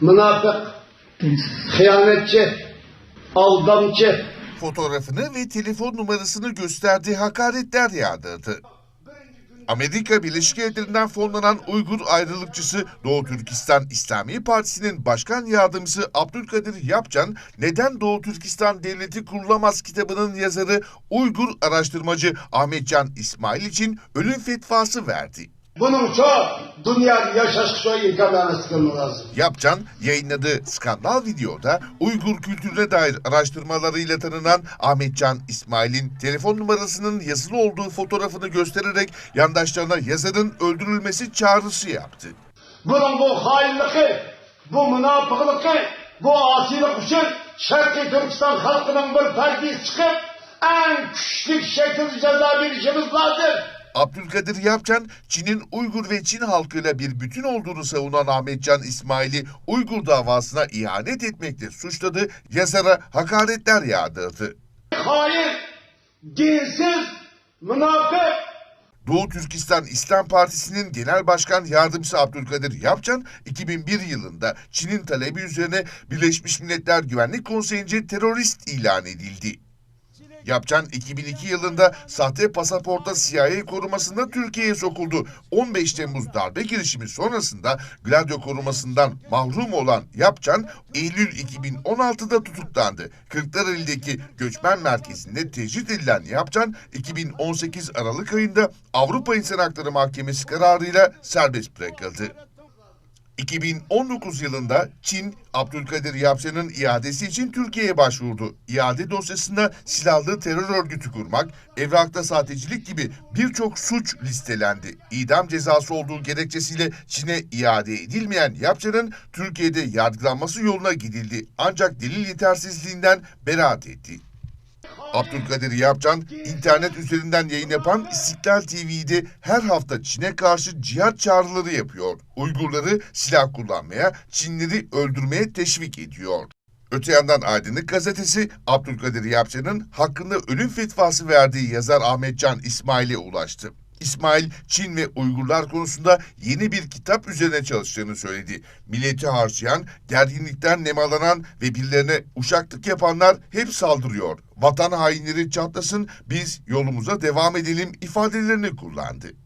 münafık, hıyanetçi, aldamcı, Fotoğrafını ve telefon numarasını gösterdiği hakaretler yağdırdı. Amerika Birleşik Devletleri'nden fonlanan Uygur ayrılıkçısı Doğu Türkistan İslami Partisi'nin başkan yardımcısı Abdülkadir Yapcan, Neden Doğu Türkistan Devleti Kurulamaz kitabının yazarı Uygur araştırmacı Ahmetcan İsmail için ölüm fetvası verdi. Bunun çok dünya yaşaşkışı imkanlarına sıkılma lazım. Yapcan yayınladığı skandal videoda Uygur kültürüne dair araştırmalarıyla tanınan Ahmetcan İsmail'in telefon numarasının yazılı olduğu fotoğrafını göstererek yandaşlarına yazarın öldürülmesi çağrısı yaptı. Bunun bu hainliği, bu münafıklığı, bu asilik için Şarkı Türkistan halkının bir perdesi çıkıp en güçlü şekilde ceza verişimiz lazım. Abdülkadir Yapcan, Çin'in Uygur ve Çin halkıyla bir bütün olduğunu savunan Ahmetcan İsmail'i Uygur davasına ihanet etmekle suçladı, yazara hakaretler yağdırdı. Hain, dinsiz, münafık, Doğu Türkistan İslam Partisi'nin Genel Başkan Yardımcısı Abdülkadir Yapcan, 2001 yılında Çin'in talebi üzerine Birleşmiş Milletler Güvenlik Konseyi'nce terörist ilan edildi. Yapcan 2002 yılında sahte pasaporta CIA korumasında Türkiye'ye sokuldu. 15 Temmuz darbe girişimi sonrasında Gladio korumasından mahrum olan Yapcan Eylül 2016'da tutuklandı. Kırklareli'deki göçmen merkezinde tecrit edilen Yapcan 2018 Aralık ayında Avrupa İnsan Hakları Mahkemesi kararıyla serbest bırakıldı. 2019 yılında Çin, Abdülkadir Yapcan'ın iadesi için Türkiye'ye başvurdu. İade dosyasında silahlı terör örgütü kurmak, evrakta sahtecilik gibi birçok suç listelendi. İdam cezası olduğu gerekçesiyle Çin'e iade edilmeyen Yapcan'ın Türkiye'de yargılanması yoluna gidildi. Ancak delil yetersizliğinden beraat etti. Abdülkadir Yapcan, internet üzerinden yayın yapan İstiklal TV'de her hafta Çin'e karşı cihat çağrıları yapıyor. Uygurları silah kullanmaya, Çinleri öldürmeye teşvik ediyor. Öte yandan Aydınlık Gazetesi, Abdülkadir Yapcan'ın hakkında ölüm fetvası verdiği yazar Ahmetcan İsmail'e ulaştı. İsmail, Çin ve Uygurlar konusunda yeni bir kitap üzerine çalıştığını söyledi. Milleti harcayan, gerginlikten nemalanan ve birilerine uşaklık yapanlar hep saldırıyor. Vatan hainleri çatlasın, biz yolumuza devam edelim ifadelerini kullandı.